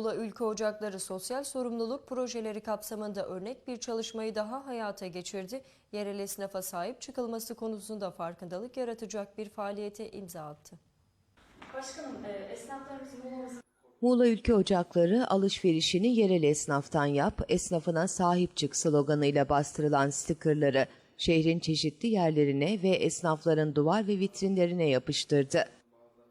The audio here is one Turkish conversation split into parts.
Muğla Ülke Ocakları Sosyal Sorumluluk Projeleri kapsamında örnek bir çalışmayı daha hayata geçirdi. Yerel esnafa sahip çıkılması konusunda farkındalık yaratacak bir faaliyete imza attı. Başkanım, e, esnaflarımız Muğla'mızın Muğla Ülke Ocakları alışverişini yerel esnaftan yap, esnafına sahip çık sloganıyla bastırılan stikerleri şehrin çeşitli yerlerine ve esnafların duvar ve vitrinlerine yapıştırdı.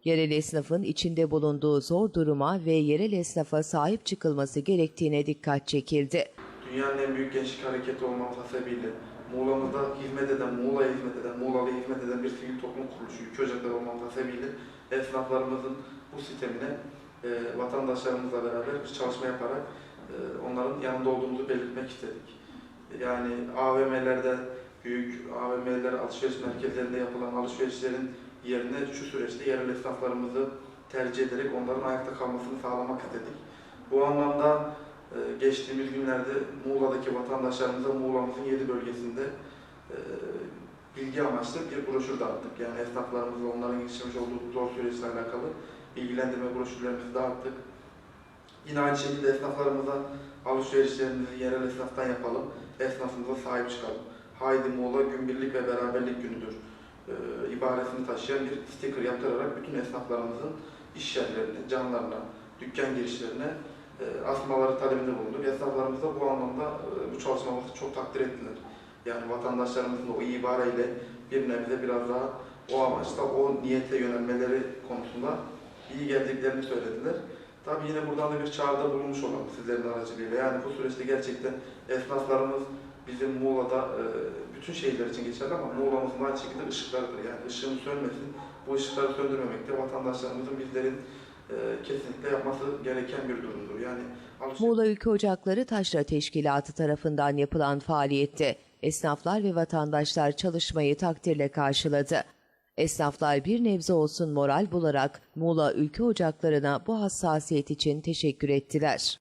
Yerel esnafın içinde bulunduğu zor duruma ve yerel esnafa sahip çıkılması gerektiğine dikkat çekildi. Dünyanın en büyük gençlik hareketi olmamız hasebiyle Muğla'mızda hizmet eden, Muğla'ya hizmet eden, Muğla'ya hizmet eden bir sivil toplum kuruluşu, ülke ocakları olmamız hasebiyle esnaflarımızın bu sistemine e, vatandaşlarımızla beraber bir çalışma yaparak e, onların yanında olduğumuzu belirtmek istedik. Yani AVM'lerde, büyük AVM'ler, alışveriş merkezlerinde yapılan alışverişlerin yerine şu süreçte yerel esnaflarımızı tercih ederek onların ayakta kalmasını sağlamak istedik. Bu anlamda ee, geçtiğimiz günlerde Muğla'daki vatandaşlarımıza Muğla'mızın 7 bölgesinde e, bilgi amaçlı bir broşür dağıttık. Yani esnaflarımızla onların geçirmiş olduğu zor süreçle alakalı bilgilendirme broşürlerimizi dağıttık. Yine aynı şekilde esnaflarımıza alışverişlerimizi yerel esnaftan yapalım, esnafımıza sahip çıkalım. Haydi Muğla Günbirlik ve Beraberlik Günüdür e, ibaresini taşıyan bir sticker yaptırarak bütün esnaflarımızın iş yerlerine, canlarına, dükkan girişlerine e, asmaları talebinde bulunduk. Esnaflarımız da bu anlamda e, bu çalışmamızı çok takdir ettiler. Yani vatandaşlarımızın o iyi ibareyle bir nebze biraz daha o amaçla, o niyete yönelmeleri konusunda iyi geldiklerini söylediler. Tabii yine buradan da bir çağrıda bulunmuş olalım sizlerin aracılığıyla. Yani bu süreçte gerçekten esnaflarımız bizim Muğla'da e, bütün şehirler için geçerli ama Muğla'mızın aynı şekilde ışıklarıdır. Yani ışığımız sönmesin, bu ışıkları söndürmemekte vatandaşlarımızın bizlerin e, kesinlikle yapması gereken bir durumdur. Yani Muğla Ülke Ocakları Taşra Teşkilatı tarafından yapılan faaliyette esnaflar ve vatandaşlar çalışmayı takdirle karşıladı. Esnaflar bir nebze olsun moral bularak Muğla Ülke Ocaklarına bu hassasiyet için teşekkür ettiler.